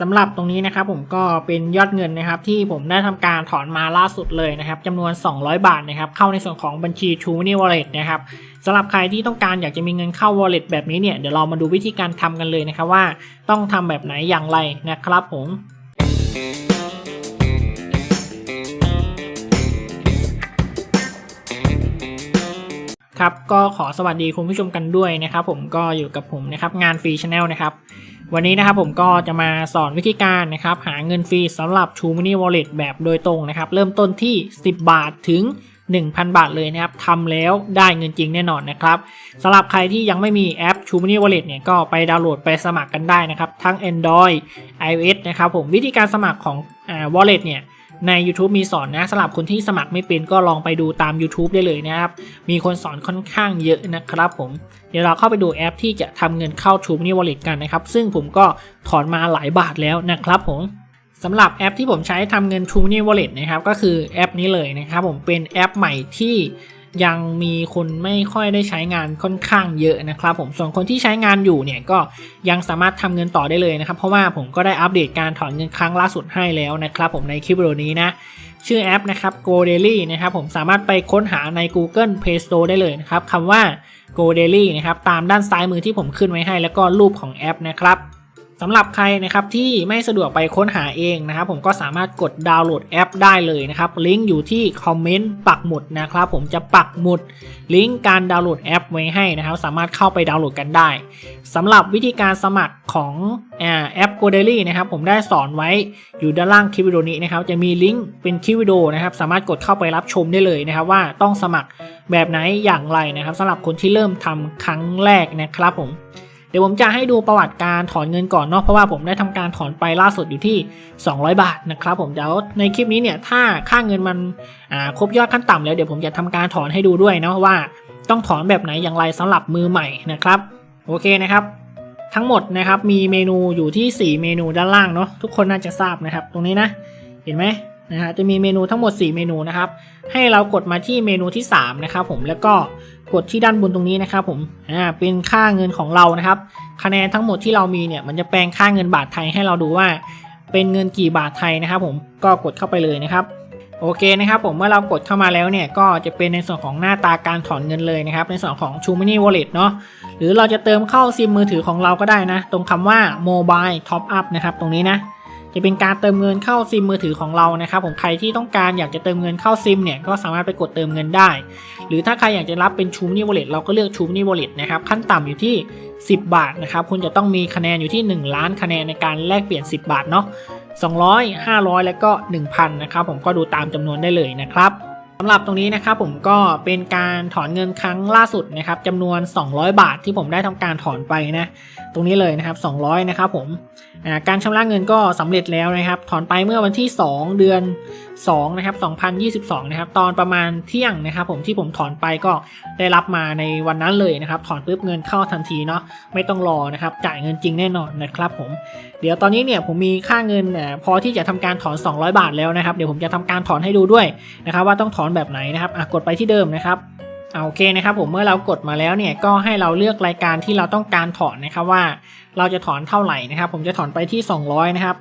สำหรับตรงนี้นะครับผมก็เป็นยอดเงินนะครับที่ผมได้ทำการถอนมาล่าสุดเลยนะครับจำนวน 200 บาทนะครับเข้าในส่วนของบัญชี True Money Wallet นะครับสำหรับใครที่ต้องการอยากจะมีเงินเข้า Wallet แบบนี้เนี่ยเดี๋ยวเรามาดูวิธีการทำกันเลยนะครับว่าต้องทำแบบไหนอย่างไรนะครับผมครับก็ขอสวัสดีคุณผู้ชมกันด้วยนะครับผมก็อยู่กับผมนะครับงานฟรีชาแนลนะครับ วันนี้นะครับผมก็จะมาสอนวิธีการนะครับหาเงินฟรีสำหรับ True Money Wallet แบบโดยตรงนะครับ เริ่มต้นที่ 10 บาทถึง 1,000 บาทเลยนะครับทำแล้วได้เงินจริงแน่นอนนะครับสำหรับใครที่ยังไม่มีแอป True Money Wallet เนี่ยก็ไปดาวน์โหลดไปสมัครกันได้นะครับ ทั้ง Android iOS นะครับผมวิธีการสมัครของอ่า Wallet เนี่ย ใน YouTube มีสอนนะสำหรับคนที่สมัครไม่เป็นก็ลองไปดูตาม YouTube ได้เลยนะครับ มีคนสอนค่อนข้างเยอะนะครับผม เดี๋ยวเราเข้าไปดูแอปที่จะทำเงินเข้า True Money Wallet กันนะครับ ซึ่งผมก็ถอนมาหลายบาทแล้วนะครับผมสำหรับแอปที่ผมใช้ทำเงิน True Money Wallet นะครับ ก็คือแอปนี้เลยนะครับผมเป็นแอปใหม่ที่ ยังมีคนไม่ค่อยได้ใช้งานค่อนข้างเยอะนะครับผมส่วนคนที่ใช้งานอยู่เนี่ยก็ยังสามารถทำเงินต่อได้เลยนะครับ เพราะว่าผมก็ได้อัปเดตการถอนเงินครั้งล่าสุดให้แล้วนะครับ ผมในคลิปวิดีโอนี้นะชื่อแอปนะครับ Go Daily นะครับผมสามารถไปค้นหาใน Google Play Store ได้เลยนะครับคำว่า Go Daily นะครับตามด้านซ้ายมือที่ผมขึ้นไว้ให้ แล้วก็รูปของแอปนะครับ สำหรับใครนะครับที่ไม่สะดวกไปค้นหาเองนะครับ ผมก็สามารถกดดาวน์โหลดแอปได้เลยนะครับลิงก์อยู่ที่คอมเมนต์ปักหมุดนะครับ ผมจะปักหมุดลิงก์การดาวน์โหลดแอปไว้ให้นะครับ สามารถเข้าไปดาวน์โหลดกันได้สำหรับวิธีการสมัครของแอป Go Daily นะครับ ผมได้สอนไว้อยู่ด้านล่างคลิปวิดีโอนี้นะครับ จะมีลิงก์เป็นคลิปวิดีโอนะครับ สามารถกดเข้าไปรับชมได้เลยนะครับ ว่าต้องสมัครแบบไหนอย่างไรนะครับสำหรับคนที่เริ่มทำครั้งแรกนะครับผม เดี๋ยวผมจะให้ดูประวัติการถอนเงินก่อนเนาะเพราะว่าผมได้ทำการถอนไปล่าสุดอยู่ที่ 200 บาทนะครับผมเดี๋ยวในคลิปนี้เนี่ยถ้าค่าเงินมันอ่าครบยอดขั้นต่ำแล้วเดี๋ยวผมจะทำการถอนให้ดูด้วยเนาะว่าต้องถอนแบบไหนอย่างไรสำหรับมือใหม่นะครับโอเคนะครับทั้งหมดนะครับมีเมนูอยู่ที่ 4 เมนูด้านล่างเนาะทุกคนน่าจะทราบนะครับ ตรงนี้นะ เห็นไหม นะฮะจะมีเมนูทั้งหมด 4 เมนูนะครับ ให้เรากดมาที่เมนูที่ 3 นะครับผมแล้วก็กดที่ด้านบนตรงนี้นะครับผมอ่าเป็นค่าเงินของเรานะครับ คะแนนทั้งหมดที่เรามีเนี่ยมันจะแปลงค่าเงินบาทไทยให้เราดูว่า เป็นเงินกี่บาทไทยนะครับ ผมก็กดเข้าไปเลยนะครับโอเคนะครับผมเมื่อเรากดเข้ามาแล้วเนี่ยก็จะเป็นในส่วนของหน้าตาการถอนเงินเลยนะครับ ในส่วนของ True Money Wallet เนาะหรือเราจะเติมเข้าซิมมือถือของเราก็ได้นะ ตรงคำว่า Mobile Top Up นะครับ ตรงนี้นะ จะเป็นการเติมเงินเข้าซิมมือถือของเรานะครับผมใครที่ต้องการอยากจะเติมเงินเข้าซิมเนี่ยก็สามารถไปกดเติมเงินได้ หรือถ้าใครอยากจะรับเป็นชูมนี่วอลเล็ตเราก็เลือกชูมนี่วอลเล็ตนะครับขั้นต่ำอยู่ที่ 10 บาทนะครับคุณจะต้องมีคะแนนอยู่ที่ 1 ล้านคะแนนในการแลกเปลี่ยน 10 บาทเนาะ200 500 แล้วก็ 1,000นะครับผมก็ดูตามจำนวนได้เลยนะครับสำหรับตรงนี้นะครับผมก็เป็นการถอนเงินครั้งล่าสุดนะครับจำนวน 200 บาทที่ผมได้ทำการถอนไปนะ ตรงนี้เลยนะครับ 200 นะครับผม การชำระเงินก็สำเร็จแล้วนะครับ ถอนไปเมื่อวันที่ 2 เดือน 2 นะครับ 2022 นะครับ ตอนประมาณเที่ยงนะครับ ผมที่ผมถอนไปก็ได้รับมาในวันนั้นเลยนะครับ ถอนปุ๊บเงินเข้าทันทีเนาะ ไม่ต้องรอนะครับ จ่ายเงินจริงแน่นอนนะครับผม เดี๋ยวตอนนี้เนี่ยผมมีค่าเงินพอที่จะทำการถอน 200 บาทแล้วนะครับ เดี๋ยวผมจะทำการถอนให้ดูด้วยนะครับ ว่าต้องถอนแบบไหนนะครับกดไปที่เดิมนะครับ อ่าโอเคนะครับผมเมื่อเรากดมาแล้วเนี่ยก็ให้เราเลือกรายการที่เราต้องการถอนนะครับว่า เราจะถอนเท่าไหร่นะครับ ผมจะถอนไปที่ 200 นะครับ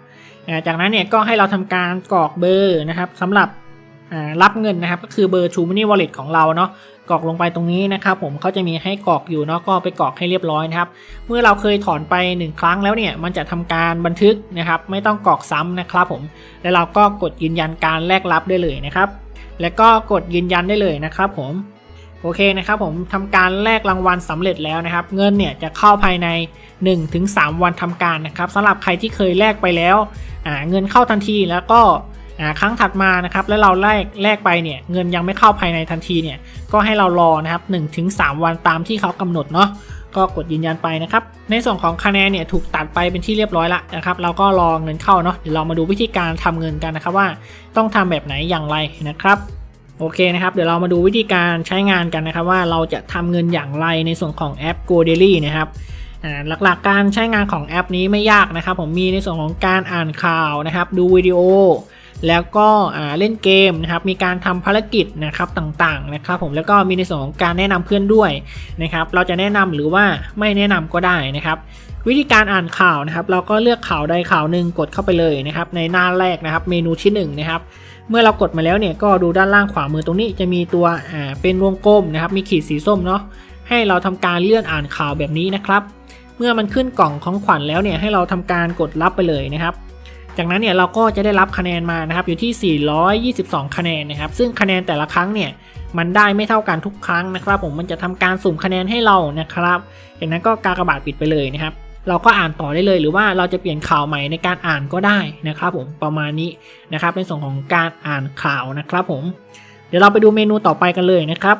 จากนั้นเนี่ยก็ให้เราทำการกรอกเบอร์นะครับสำหรับรับเงินนะครับ ก็คือเบอร์ True Money Wallet ของเราเนาะกรอกลงไปตรงนี้นะครับ ผมเขาจะมีให้กรอกอยู่เนาะก็ไปกรอกให้เรียบร้อยนะครับ เมื่อเราเคยถอนไป 1 ครั้งแล้วเนี่ยมันจะทำการบันทึกนะครับ ไม่ต้องกรอกซ้ำนะครับ ผมแล้วเราก็กดยืนยันการแลกรับได้เลยนะครับ แล้วก็กดยืนยันได้เลยนะครับ ผม โอเคนะครับผมทำการแลกรางวัลสำเร็จแล้วนะครับ เงินเนี่ยจะเข้าภายใน 1-3 วันทำการนะครับสำหรับใครที่เคยแลกไปแล้วเงินเข้าทันทีแล้วก็ครั้งถัดมานะครับแล้วเราแลกแลกไปเนี่ยเงินยังไม่เข้าภายในทันทีเนี่ยก็ให้เรารอนะครับ1-3 วันตามที่เขากำหนดเนาะก็กดยืนยันไปนะครับ ในส่วนของคะแนนเนี่ยถูกตัดไปเป็นที่เรียบร้อยละนะครับ เราก็รอเงินเข้าเนาะเดี๋ยวเรามาดูวิธีการทำเงินกันนะครับว่าต้องทำแบบไหนอย่างไรนะครับ โอเคนะครับ เดี๋ยวเรามาดูวิธีการใช้งานกันนะครับ ว่าเราจะทำเงินอย่างไรในส่วนของแอป Go Daily นะครับหลักๆการใช้งานของแอปนี้ไม่ยากนะครับ ผมมีในส่วนของการอ่านข่าวนะครับ ดูวิดีโอ แล้วก็เล่นเกมนะครับมีการทำภารกิจนะครับต่างๆนะครับ ผมแล้วก็มีในส่วนของการแนะนำเพื่อนด้วยนะครับ เราจะแนะนำหรือว่าไม่แนะนำก็ได้นะครับ วิธีการอ่านข่าวนะครับ เราก็เลือกข่าวใดข่าวหนึ่งกดเข้าไปเลยนะครับ ในหน้าแรกนะครับ เมนูที่1นะครับ เมื่อเรากดมาแล้วเนี่ยก็ดูด้านล่างขวามือตรงนี้จะมีตัวอ่าเป็นวงกลมนะครับมีขีดสีส้มเนาะให้เราทำการเลื่อนอ่านข่าวแบบนี้นะครับ เมื่อมันขึ้นกล่องของขวัญแล้วเนี่ยให้เราทำการกดรับไปเลยนะครับ จากนั้นเนี่ยเราก็จะได้รับคะแนนมานะครับอยู่ที่ 422 คะแนนนะครับ ซึ่งคะแนนแต่ละครั้งเนี่ยมันได้ไม่เท่ากันทุกครั้งนะครับ ผมมันจะทำการสุ่มคะแนนให้เรานะครับจากนั้นก็กากระบาทปิดไปเลยนะครับ เราก็อ่านต่อได้เลย หรือว่าเราจะเปลี่ยนข่าวใหม่ในการอ่านก็ได้นะครับผมประมาณนี้นะครับในส่วนของการอ่านข่าวนะครับผมเดี๋ยวเราไปดูเมนูต่อไปกันเลยนะครับ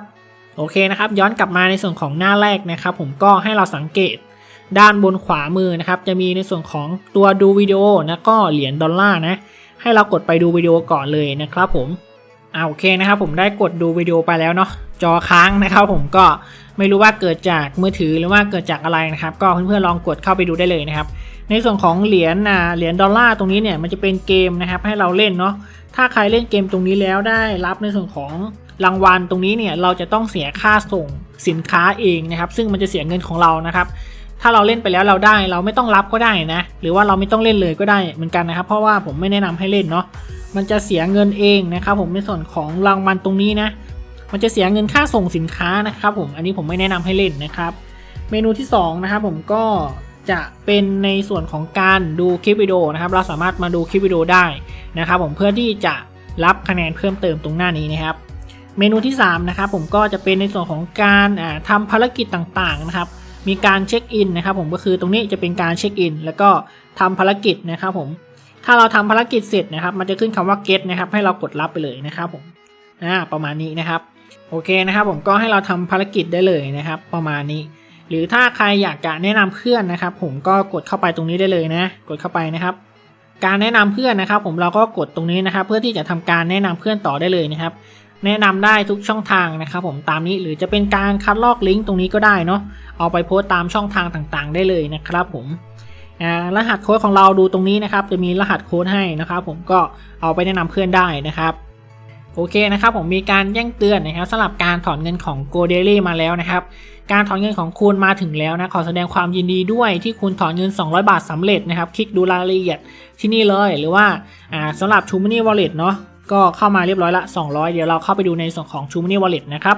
โอเคนะครับย้อนกลับมาในส่วนของหน้าแรกนะครับผมก็ให้เราสังเกตด้านบนขวามือนะครับจะมีในส่วนของตัวดูวิดีโอแล้วก็เหรียญดอลลาร์นะให้เรากดไปดูวิดีโอก่อนเลยนะครับผม อ่าโอเคนะครับผมได้กดดูวิดีโอไปแล้วเนาะจอค้างนะครับผมก็ไม่รู้ว่าเกิดจากมือถือหรือว่าเกิดจากอะไรนะครับ ก็เพื่อนๆลองกดเข้าไปดูได้เลยนะครับ ในส่วนของเหรียญอ่าเหรียญดอลลาร์ตรงนี้เนี่ยมันจะเป็นเกมนะครับให้เราเล่นเนาะถ้าใครเล่นเกมตรงนี้แล้วได้รับในส่วนของรางวัลตรงนี้เนี่ยเราจะต้องเสียค่าส่งสินค้าเองนะครับ ซึ่งมันจะเสียเงินของเรานะครับ ถ้าเราเล่นไปแล้วเราได้เราไม่ต้องรับก็ได้นะ หรือว่าเราไม่ต้องเล่นเลยก็ได้เหมือนกันนะครับ เพราะว่าผมไม่แนะนำให้เล่นเนาะ มันจะเสียเงินเองนะครับผมในส่วนของรางวัลตรงนี้นะ มันจะเสียเงินค่าส่งสินค้านะครับผม อันนี้ผมไม่แนะนำให้เล่นนะครับ เมนูที่2นะครับผมก็จะเป็นในส่วนของการดูคลิปวิดีโอนะครับ เราสามารถมาดูคลิปวิดีโอได้นะครับ ผมเพื่อที่จะรับคะแนนเพิ่มเติมตรงหน้านี้นะครับ เมนูที่3นะครับผมก็จะเป็นในส่วนของการอ่าทำภารกิจต่างๆนะครับมีการเช็คอินนะครับผมก็คือตรงนี้จะเป็นการเช็คอินแล้วก็ทำภารกิจนะครับผม ถ้าเราทำภารกิจเสร็จนะครับ มันจะขึ้นคำว่า get นะครับ ให้เรากดรับไปเลยนะครับผมอ่าประมาณนี้นะครับ โอเคนะครับ ผมก็ให้เราทำภารกิจได้เลยนะครับ ประมาณนี้ หรือถ้าใครอยากจะแนะนำเพื่อนนะครับ ผมก็กดเข้าไปตรงนี้ได้เลยนะ กดเข้าไปนะครับ การแนะนำเพื่อนนะครับ ผมเราก็กดตรงนี้นะครับ เพื่อที่จะทำการแนะนำเพื่อนต่อได้เลยนะครับ แนะนำได้ทุกช่องทางนะครับ ผมตามนี้หรือจะเป็นการคัดลอกลิงก์ตรงนี้ก็ได้เนาะเอาไปโพสต์ตามช่องทางต่างๆ ได้เลยนะครับ ผม รหัสโค้ดของเราดูตรงนี้นะครับ จะมีรหัสโค้ดให้นะครับ ผมก็เอาไปแนะนำเพื่อนได้นะครับโอเคนะครับผมมีการแจ้งเตือนนะครับสำหรับการถอนเงินของ g o d a i l y มาแล้วนะครับ การถอนเงินของคุณมาถึงแล้วนะขอแสดงความยินดีด้วยที่คุณถอนเงิน 200 บาทสำเร็จนะครับ คลิกดูรายละเอียดที่นี่เลยหรือว่าอ่าสำหรับ t r u e Money Wallet เนาะก็เข้ามาเรียบร้อยละ 200 เดี๋ยวเราเข้าไปดูในส่วนของ t r u e Money Wallet นะครับ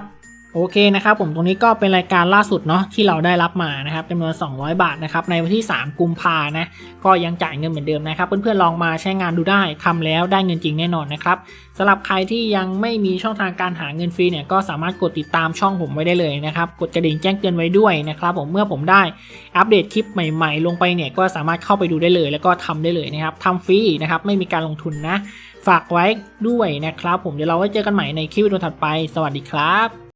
โอเคนะครับผมตรงนี้ก็เป็นรายการล่าสุดเนาะที่เราได้รับมานะครับจำนวน 200 บาทนะครับในวันที่ 3 กุมภานะก็ยังจ่ายเงินเหมือนเดิมนะครับ เพื่อนๆลองมาใช้งานดูได้ทำแล้วได้เงินจริงแน่นอนนะครับสำหรับใครที่ยังไม่มีช่องทางการหาเงินฟรีเนี่ยก็สามารถกดติดตามช่องผมไว้ได้เลยนะครับกดกระดิ่งแจ้งเตือนไว้ด้วยนะครับผมเมื่อผมได้อัปเดตคลิปใหม่ ๆ ลงไปเนี่ยก็สามารถเข้าไปดูได้เลย แล้วก็ทำได้เลยนะครับทำฟรีนะครับไม่มีการลงทุนนะฝากไว้ด้วยนะครับ ผมเดี๋ยวเราไว้เจอกันใหม่ในคลิปวิดีโอถัดไป สวัสดีครับ